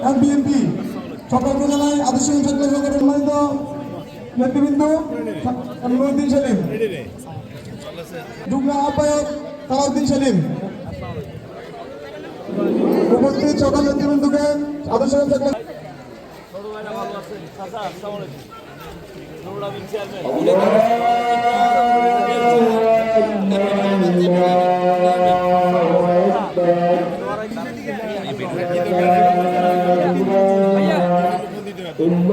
এবং বিএনপি সকলকে জানাই আদর্শ ছাত্র সংগঠন সম্মানিত নেতৃবৃন্দ নুরুদ্দিন সেলিম। যুগ্ম আহ্বায়ক সালাউদ্দিন সেলিম। উপস্থিত সকল নেতৃবৃন্দকে আদর্শ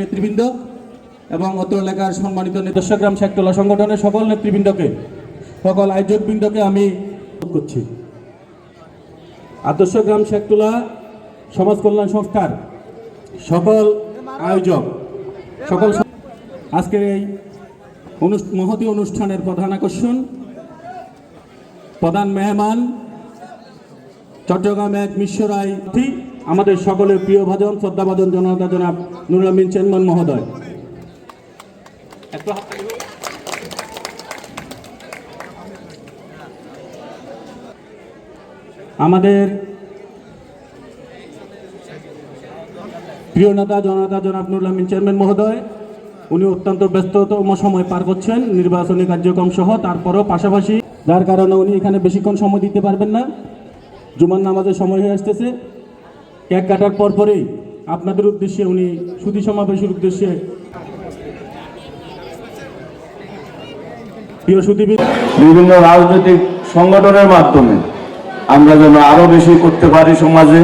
নেতৃবৃন্দ এবং অত্র এলাকার সম্মানিত দর্শকগ্রাম শেখটোলা সংগঠনের সকল নেতৃবৃন্দকে, সকল আয়োজকবৃন্দকে আমি করছি। আদর্শ গ্রাম শেখটোলা সমাজ কল্যাণ সংস্থার সকল আয়োজক, সকল আজকের এই মহতী অনুষ্ঠানের প্রধান আকর্ষণ প্রধান মেহমান, চট্টগ্রাম এক মিশ্বরায় আমাদের সকলের প্রিয় ভাজন শ্রদ্ধাভাজন জনতা জনাব নুরুল আমিন চেয়ারম্যান মহোদয়। আমাদের প্রিয় নেতা, জনতা জনাব নুরুল আমিন চেয়ারম্যান মহোদয়, উনি অত্যন্ত ব্যস্ততম সময় পার করছেন, নির্বাচনী কার্যক্রম সহ, তারপরও পাশাপাশি যার কারণে উনি এখানে বেশিক্ষণ সময় দিতে পারবেন না। জুমার নামাজের সময় হয়ে আসতেছে। কেক কাটার পর পরেই আপনাদের উদ্দেশ্যে উনি সুধী সমাবেশের উদ্দেশ্যে প্রিয় বিভিন্ন রাজনৈতিক সংগঠনের মাধ্যমে আমরা যেন আরও বেশি করতে পারি সমাজে,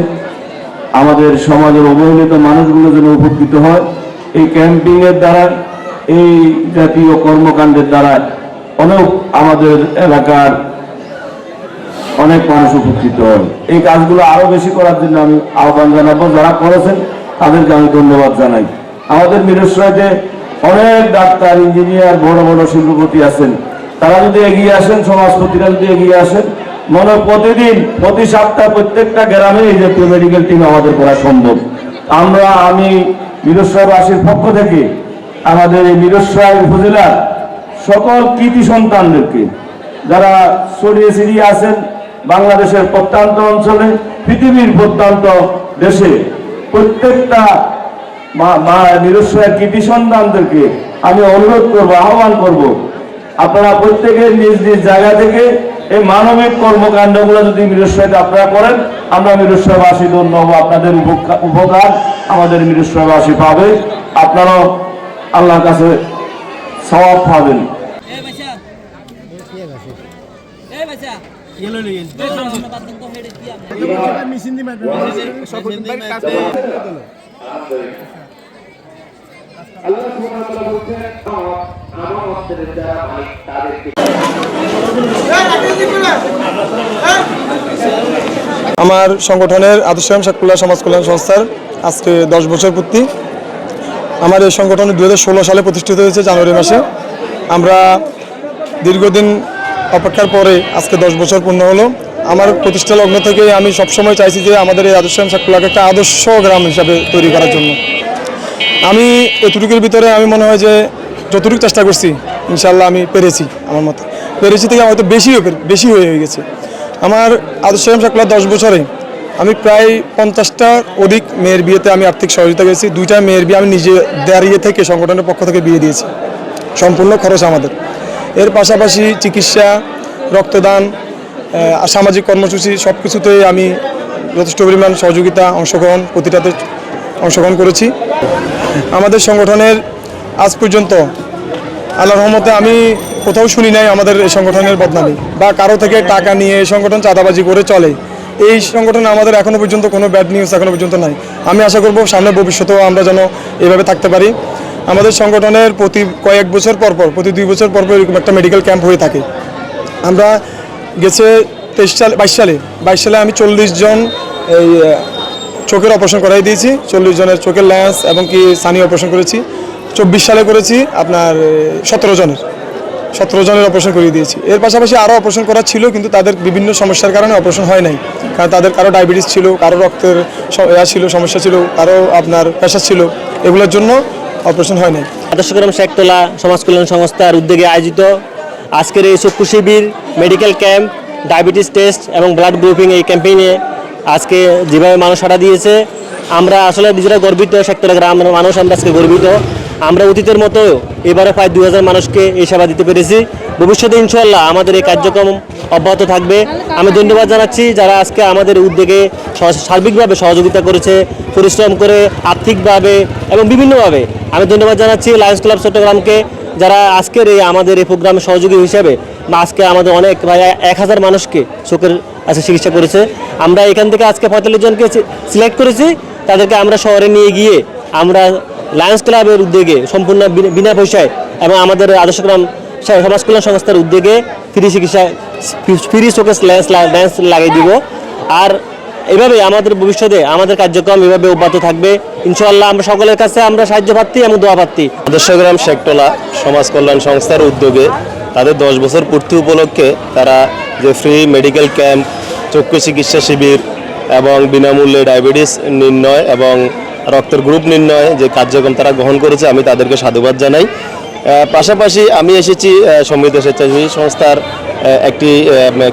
আমাদের সমাজের অবহেলিত মানুষগুলো যেন উপকৃত হয়। এই ক্যাম্পিং এর দ্বারা, এই জাতীয় কর্মকাণ্ডের দ্বারা অনেক আমাদের এলাকার অনেক মানুষ উপকৃত হয়। এই কাজগুলো আরও বেশি করার জন্য আমি আহ্বান জানাব, যারা করেছেন তাদেরকে আমি ধন্যবাদ জানাই। আমাদের মিরসরাইতে অনেক ডাক্তার, ইঞ্জিনিয়ার, বড় বড় শিল্পপতি আছেন। তারা যদি এগিয়ে আসেন, সমাজপতিরা যদি এগিয়ে আসেন, মনে প্রতিদিন, প্রতি সপ্তাহ প্রত্যেকটা গ্রামে এই জাতীয় মেডিকেল টিম আমাদের করা সম্ভব। আমরা, আমি মিরসরাইবাসীর পক্ষ থেকে আমাদের এই মিরসরাই উপজেলার সকল কৃতি সন্তানদেরকে যারা ছড়িয়ে ছিড়িয়ে আছেন, বাংলাদেশের প্রত্যন্ত অঞ্চলে, পৃথিবীর প্রত্যন্ত দেশে প্রত্যেকটা মা- নিরস্বয়ের কৃতি সন্তানদেরকে আমি অনুরোধ করব, আহ্বান করব, আপনারা প্রত্যেকের নিজ নিজ জায়গা থেকে এই মানবিক কর্মকাণ্ডগুলো যদি মিরস্বয়তে আপনারা করেন, আমরা মিরস্বয়বাসী ধন্য হব, আপনাদের উপকা- উপকার আমাদের মিরস্বয়বাসী পাবে। আপনারাও আল্লাহর কাছে সওয়াব পাবেন। আমার সংগঠনের আদর্শাম শাকুল্লা সমাজ কল্যাণ সংস্থার আজকে দশ বছর পূর্তি। আমার এই সংগঠন দু হাজার ষোলো সালে প্রতিষ্ঠিত হয়েছে জানুয়ারি মাসে। আমরা দীর্ঘদিন অপেক্ষার পরে আজকে দশ বছর পূর্ণ হলো। আমার প্রতিষ্ঠা লগ্ন থেকে আমি সবসময় চাইছি যে আমাদের এই আদর্শাম শাকুল্লাকে একটা আদর্শ গ্রাম হিসাবে তৈরি করার জন্য। আমি এতটুকুর ভিতরে আমি মনে হয় যে যতটুকু চেষ্টা করছি ইনশাল্লাহ আমি পেরেছি আমার মতে। পেরেছি থেকে হয়তো বেশি বেশি হয়ে গেছে। আমার আদর্শ শাকলা দশ বছরে আমি প্রায় পঞ্চাশটার অধিক মেয়ের বিয়েতে আমি আর্থিক সহযোগিতা করেছি দুইটা মেয়ের বিয়ে আমি নিজে দাঁড়িয়ে থেকে সংগঠনের পক্ষ থেকে বিয়ে দিয়েছি। সম্পূর্ণ খরচ আমাদের। এর পাশাপাশি চিকিৎসা, রক্তদান সামাজিক কর্মসূচি সব কিছুতেই আমি যথেষ্ট পরিমাণ সহযোগিতা অংশগ্রহণ প্রতিটাতে অংশগ্রহণ করেছি। আমাদের সংগঠনের আজ পর্যন্ত আল্লাহ রহমতে আমি কোথাও শুনি নাই আমাদের এই সংগঠনের বদনামি বা কারও থেকে টাকা নিয়ে সংগঠন চাঁদাবাজি করে চলে। এই সংগঠনে আমাদের এখনও পর্যন্ত কোনো ব্যাড নিউজ এখনও পর্যন্ত নাই। আমি আশা করব সামনে ভবিষ্যতেও আমরা যেন এইভাবে থাকতে পারি। আমাদের সংগঠনের প্রতি কয়েক বছর পর পর, প্রতি দুই বছর পর পর এরকম একটা মেডিকেল ক্যাম্প হয়ে থাকে। আমরা গেছে তেইশ সালে, বাইশ সালে বাইশ সালে আমি চল্লিশ জন এই চোখের অপারেশন করাই দিয়েছি। চল্লিশ জনের চোখের ল্যান্স এবং কি সানি অপারেশন করেছি। চব্বিশ সালে করেছি আপনার সতেরো জনের। সতেরো জনের অপারেশন করিয়ে দিয়েছি। এর পাশাপাশি আরও অপারেশন করা ছিল, কিন্তু তাদের বিভিন্ন সমস্যার কারণে অপারেশন হয় নাই। কারণ তাদের কারও ডায়াবেটিস ছিল, কারও রক্তের ইয়া ছিল, সমস্যা ছিল, কারও আপনার প্রেশার ছিল। এগুলোর জন্য অপারেশন হয় নাই। আদর্শগ্রাম শেখতলা সমাজ কল্যাণ সংস্থার উদ্যোগে আয়োজিত আজকের এই চক্ষু শিবির মেডিকেল ক্যাম্প ডায়াবেটিস টেস্ট এবং ব্লাড গ্রুপিং এই ক্যাম্পেইনে আজকে যেভাবে মানুষ সাড়া দিয়েছে, আমরা আসলে নিজেরা গর্বিত, শেখতলা গ্রামের মানুষ আমরা আজকে গর্বিত। আমরা অতীতের মতো এবারে প্রায় দু হাজার মানুষকে এই সেবা দিতে পেরেছি। ভবিষ্যতে ইনশাল্লাহ আমাদের এই কার্যক্রম অব্যাহত থাকবে। আমি ধন্যবাদ জানাচ্ছি যারা আজকে আমাদের উদ্যোগে সার্বিকভাবে সহযোগিতা করেছে, পরিশ্রম করে, আর্থিকভাবে এবং বিভিন্নভাবে। আমি ধন্যবাদ জানাচ্ছি লায়ন্স ক্লাব চট্টগ্রামকে যারা আজকের এই আমাদের এই প্রোগ্রামে সহযোগী হিসেবে আজকে আমাদের অনেক প্রায় এক হাজার মানুষকে চোখের আজকে চিকিৎসা করেছে। আমরা এখান থেকে আজকে পঁয়তাল্লিশ জনকে সিলেক্ট করেছি। তাদেরকে আমরা শহরে নিয়ে গিয়ে আমরা লায়ন্স ক্লাবের উদ্যোগে সম্পূর্ণ বিনা- পয়সায় এবং আমাদের আদর্শগ্রাম সমাজ কল্যাণ সংস্থার উদ্যোগে ফ্রি চিকিৎসা ফ্রি চোখে ল্যান্স ল্যান্স লাগিয়ে দিব। আর এভাবে আমাদের ভবিষ্যতে আমাদের কার্যক্রম এভাবে অব্যাহত থাকবে। ইনশাআল্লাহ আমরা সকলের কাছে আমরা সাহায্য প্রার্থী এবং দোয়া প্রার্থী আদর্শগ্রাম শেখটোলা সমাজ কল্যাণ সংস্থার উদ্যোগে তাদের দশ বছর পূর্তি উপলক্ষে তারা যে ফ্রি মেডিকেল ক্যাম্প চক্ষু চিকিৎসা শিবির এবং বিনামূল্যে ডায়াবেটিস নির্ণয় এবং রক্তের গ্রুপ নির্ণয় যে কার্যক্রম তারা গ্রহণ করেছে, আমি তাদেরকে সাধুবাদ জানাই। পাশাপাশি আমি এসেছি সমৃদ্ধ স্বেচ্ছাসেবী সংস্থার একটি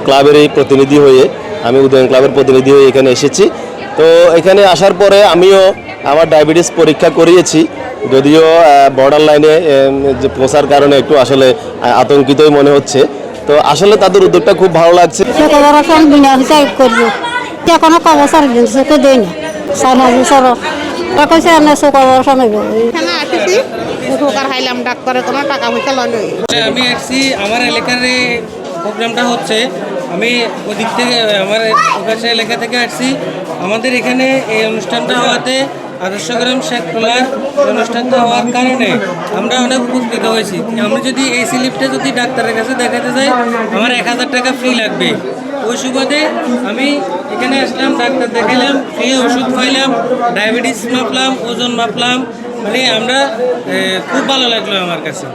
ক্লাবেরই প্রতিনিধি হয়ে, আমি উদয়ন ক্লাবের প্রতিনিধি হয়ে এখানে এসেছি। তো এখানে আসার পরে আমিও আমার ডায়াবেটিস পরীক্ষা করিয়েছি। যদিও বর্ডার লাইনে যে পৌঁছার কারণে একটু আসলে আতঙ্কিতই মনে হচ্ছে। তো আসলে তাদের উদ্যোগটা খুব ভালো লাগছে। চোখে অপারেশন বিনা হিসাব করব। এখনও কব সার্ভিস চোখে দেয় না কইছে এনে চোখ অপারেশন হইব। এখানে আসিছি উপকার খাইলাম ডাক্তারের কোনো টাকা পয়সা লয় আমি আসছি আমার এলাকার প্রোগ্রামটা হচ্ছে। আমি ওদিক থেকে আমার প্রকাশ এলাকা থেকে আসছি। আমাদের এখানে এই অনুষ্ঠানটা হওয়াতে আদর্শগ্রাম শেখটোলার এই অনুষ্ঠানটা হওয়ার কারণে আমরা অনেক উপকৃত হয়েছি। আমি যদি এই স্লিপটা যদি ডাক্তারের কাছে দেখাতে যাই আমার এক হাজার টাকা ফ্রি লাগবে। ওই সুবাদে আমি এখানে আসলাম, ডাক্তার দেখাইলাম, ফ্রি ওষুধ খাইলাম, ডায়াবেটিস মাপলাম, ওজন মাপলাম মানে আমরা খুব ভালো লাগল আমার কাছে।